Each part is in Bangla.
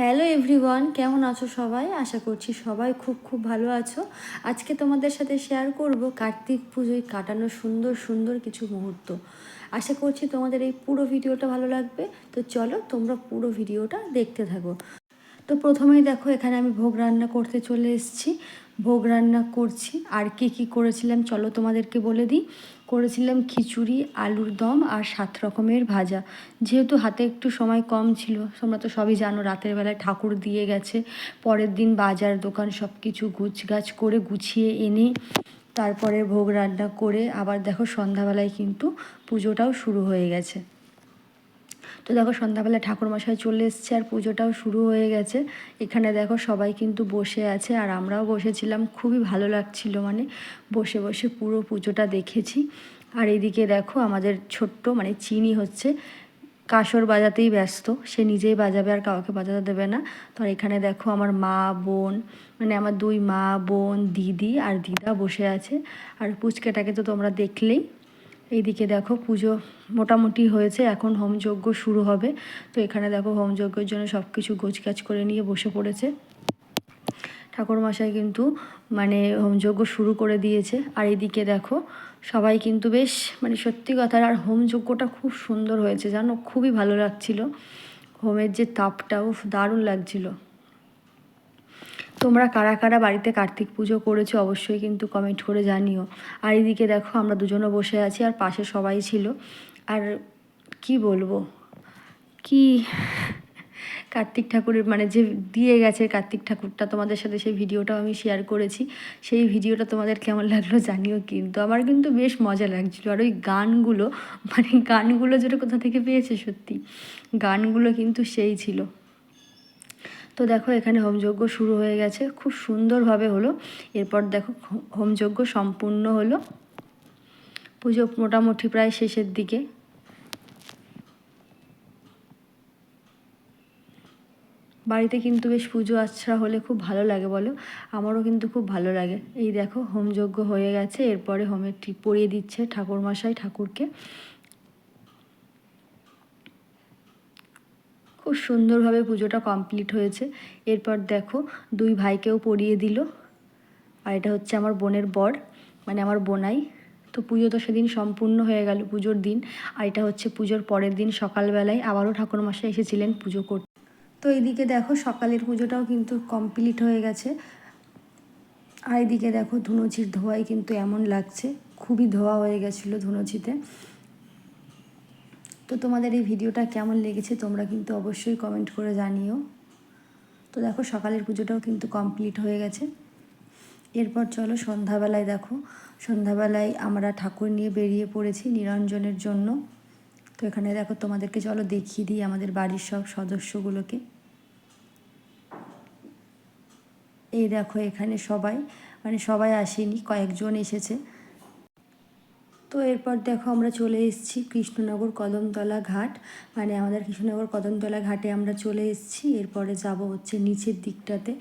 হ্যালো এভরিওয়ান কেমন আছো সবাই? আশা করছি সবাই খুব খুব ভালো আছো। আজকে তোমাদের সাথে শেয়ার করব কার্তিক পুজোয় কাটানো সুন্দর সুন্দর কিছু মুহূর্ত। আশা করছি তোমাদের এই পুরো ভিডিওটা ভালো লাগবে। তো চলো তোমরা পুরো ভিডিওটা দেখতে থাকো। তো প্রথমেই দেখো, এখানে আমি ভোগ রান্না করতে চলে এসেছি। ভোগ রান্না করছি। আর কি কি করেছিলাম চলো তোমাদেরকে বলে দিই। করেছিলাম খিচুড়ি, আলুর দম আর সাত রকমের ভাজা। যেহেতু হাতে একটু সময় কম ছিল, তোমরা তো সবই জানো রাতের বেলায় ঠাকুর দিয়ে গেছে। পরের দিন বাজার, দোকান সব কিছু গুছগাছ করে গুছিয়ে এনে তারপরে ভোগ রান্না করে আবার দেখো সন্ধ্যাবেলায় কিন্তু পুজোটাও শুরু হয়ে গেছে। তো দেখো সন্ধ্যাবেলা ঠাকুরমশাই চলে এসছে আর পুজোটাও শুরু হয়ে গেছে। এখানে দেখো সবাই কিন্তু বসে আছে আর আমরাও বসেছিলাম। খুবই ভালো লাগছিল মানে বসে বসে পুরো পুজোটা দেখেছি। আর এদিকে দেখো আমাদের ছোট্ট মানে চিনি হচ্ছে, কাসর বাজাতেই ব্যস্ত, সে নিজেই বাজাবে আর কাউকে বাজাতে দেবে না। তো আর এখানে দেখো আমার মা, বোন মানে আমার দুই মা, বোন, দিদি আর দিদা বসে আছে। আর পুচকেটাকে তো তোমরা দেখলেই এইদিকে দেখো পুজো মোটামুটি হয়েছে, এখন হোমযজ্ঞ শুরু হবে। তো এখানে দেখো হোমযজ্ঞের জন্য সব কিছু গোছগাছ করে নিয়ে বসে পড়েছে। ঠাকুরমশাই কিন্তু মানে হোমযজ্ঞ শুরু করে দিয়েছে। আর এইদিকে দেখো সবাই কিন্তু বেশ মানে সত্যি কথা আর হোমযজ্ঞটা খুব সুন্দর হয়েছে, জানো? খুবই ভালো লাগছিল। হোমের যে তাপটাও দারুণ লাগছিল। তোমরা কারা কারা বাড়িতে কার্তিক পুজো করেছ অবশ্যই কিন্তু কমেন্ট করে জানিও। আর এদিকে দেখো আমরা দুজনও বসে আছি আর পাশে সবাই ছিল। আর কি বলব? কি কার্তিক ঠাকুরের মানে যে দিয়ে গেছে কার্তিক ঠাকুরটা, তোমাদের সাথে সেই ভিডিওটাও আমি শেয়ার করেছি। সেই ভিডিওটা তোমাদের কেমন লাগল জানিও কিন্তু। আমার কিন্তু বেশ মজা লাগছিল। আর ওই গানগুলো মানে গানগুলো যেটা কোথা থেকে পেয়েছে সত্যি, গানগুলো কিন্তু সেই ছিল। তো দেখো এখানে হোমযজ্ঞ শুরু হয়ে গেছে। খুব সুন্দরভাবে হলো। এরপর দেখো হোমযজ্ঞ সম্পূর্ণ হলো। পুজো মোটামুটি প্রায় শেষের দিকে। বাড়িতে কিন্তু বেশ পুজো আচ্ছা হলে খুব ভালো লাগে বলো। আমারও কিন্তু খুব ভালো লাগে। এই দেখো হোমযজ্ঞ হয়ে গেছে। এরপরে হোমের ঠিক পরিয়ে দিচ্ছে ঠাকুরমশাই ঠাকুরকে। খুব সুন্দরভাবে পুজোটা কমপ্লিট হয়েছে। এরপর দেখো, দুই ভাইকেও পরিয়ে দিল। আর এটা হচ্ছে আমার বোনের বর মানে আমার বোনাই। তো পুজো তো সেদিন সম্পূর্ণ হয়ে গেল, পুজোর দিন। আর এটা হচ্ছে পুজোর পরের দিন সকালবেলায় আবারও ঠাকুরমশাই এসেছিলেন পুজো করতে। তো এইদিকে দেখো, সকালের পুজোটাও কিন্তু কমপ্লিট হয়ে গেছে। আর এদিকে দেখো, ধুনুচির ধোয়াই কিন্তু এমন লাগছে। খুবই ধোয়া হয়ে গেছিল ধুনুচিতে। তো তোমাদের এই ভিডিওটা কেমন লেগেছে তোমরা কিন্তু অবশ্যই কমেন্ট করে জানিও। তো দেখো সকালের পুজোটাও কিন্তু কমপ্লিট হয়ে গেছে। এরপর চলো সন্ধ্যাবেলায় দেখো, সন্ধ্যাবেলায় আমরা ঠাকুর নিয়ে বেরিয়ে পড়েছি নিরঞ্জনের জন্য। তো এখানে দেখো তোমাদেরকে চলো দেখিয়ে দিই আমাদের বাড়ির সব সদস্যগুলোকে। এই দেখো এখানে সবাই মানে সবাই আসেনি, কয়েকজন এসেছে। এরপর দেখো আমরা চলে এসেছি কৃষ্ণনগর কদমতলা ঘাট। মানে আমাদের কৃষ্ণনগর কদমতলা ঘাটে আমরা চলে এসেছি। এরপরে যাব হচ্ছে নিচের দিকটাতে।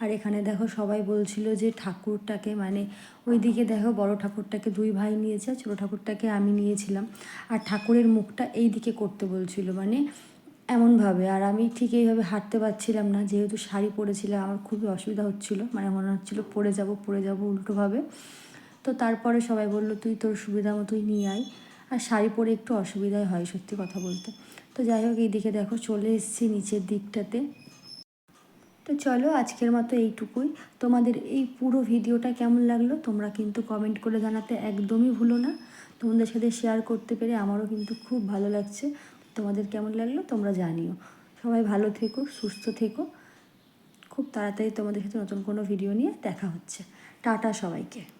আর এখানে দেখো সবাই বলছিল যে ঠাকুরটাকে মানে ওই দিকে দেখো বড় ঠাকুরটাকে দুই ভাই নিয়েছে, ছোটো ঠাকুরটাকে আমি নিয়েছিলাম। আর ঠাকুরের মুখটা এই দিকে করতে বলছিল মানে এমনভাবে। আর আমি ঠিক এইভাবে হাঁটতে পারছিলাম না, যেহেতু শাড়ি পরেছিলাম, আমার খুবই অসুবিধা হচ্ছিল। মানে মনে হচ্ছিল পড়ে যাব পড়ে যাব উল্টোভাবে। তো তারপরে সবাই বলল, তুই তোর সুবিধা মতোই নিয়ে আয়। আর শাড়ি পরে একটু অসুবিধাই হয়, সত্যি কথা বলতে। তো যাই হোক এই দিকে দেখো, চলে এসেছি নিচের দিকটাতে। তো চলো, আজকের মতো এইটুকুই। তোমাদের এই পুরো ভিডিওটা কেমন লাগল, তোমরা কিন্তু কমেন্ট করে জানাতে একদমই ভুলো না। তোমাদের সাথে শেয়ার করতে পেরে আমারও কিন্তু খুব ভালো লাগছে। তোমাদের কেমন লাগল, তোমরা জানিও। সবাই ভালো থেকো, সুস্থ থেকো। খুব তাড়াতাড়ি তোমাদের সাথে নতুন কোনো ভিডিও নিয়ে দেখা হচ্ছে। টাটা সবাইকে।